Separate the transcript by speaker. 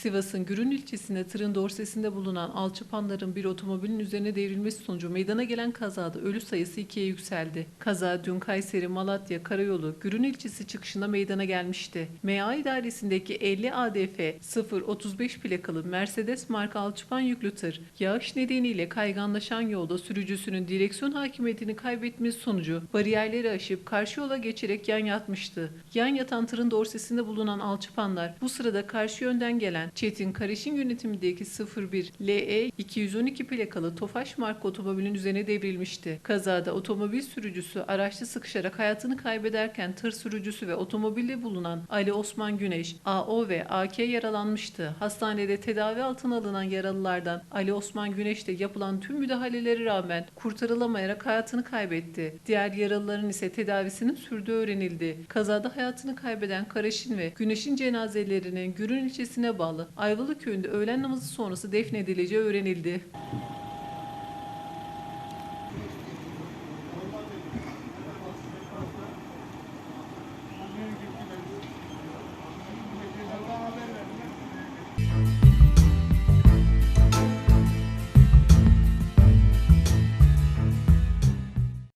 Speaker 1: Sivas'ın Gürün ilçesinde tırın dorsesinde bulunan alçıpanların bir otomobilin üzerine devrilmesi sonucu meydana gelen kazada ölü sayısı ikiye yükseldi. Kaza dün Kayseri Malatya Karayolu Gürün ilçesi çıkışında meydana gelmişti. MA idaresindeki 50 ADF 035 plakalı Mercedes marka alçıpan yüklü tır yağış nedeniyle kayganlaşan yolda sürücüsünün direksiyon hakimiyetini kaybetmesi sonucu bariyerleri aşıp karşı yola geçerek yan yatmıştı. Yan yatan tırın dorsesinde bulunan alçıpanlar bu sırada karşı yönden gelen Çetin Karış'ın yönetimindeki 01 LE 212 plakalı Tofaş marka otomobilin üzerine devrilmişti. Kazada otomobil sürücüsü araçta sıkışarak hayatını kaybederken tır sürücüsü ve otomobilde bulunan Ali Osman Güneş, AO ve AK yaralanmıştı. Hastanede tedavi altına alınan yaralılardan Ali Osman Güneş de yapılan tüm müdahalelere rağmen kurtarılamayarak hayatını kaybetti. Diğer yaralıların ise tedavisinin sürdüğü öğrenildi. Kazada hayatını kaybeden Karaşin ve Güneş'in cenazelerinin Gürün ilçesine bağlı Ayvalı köyünde öğlen namazı sonrası defnedileceği öğrenildi.
Speaker 2: Thank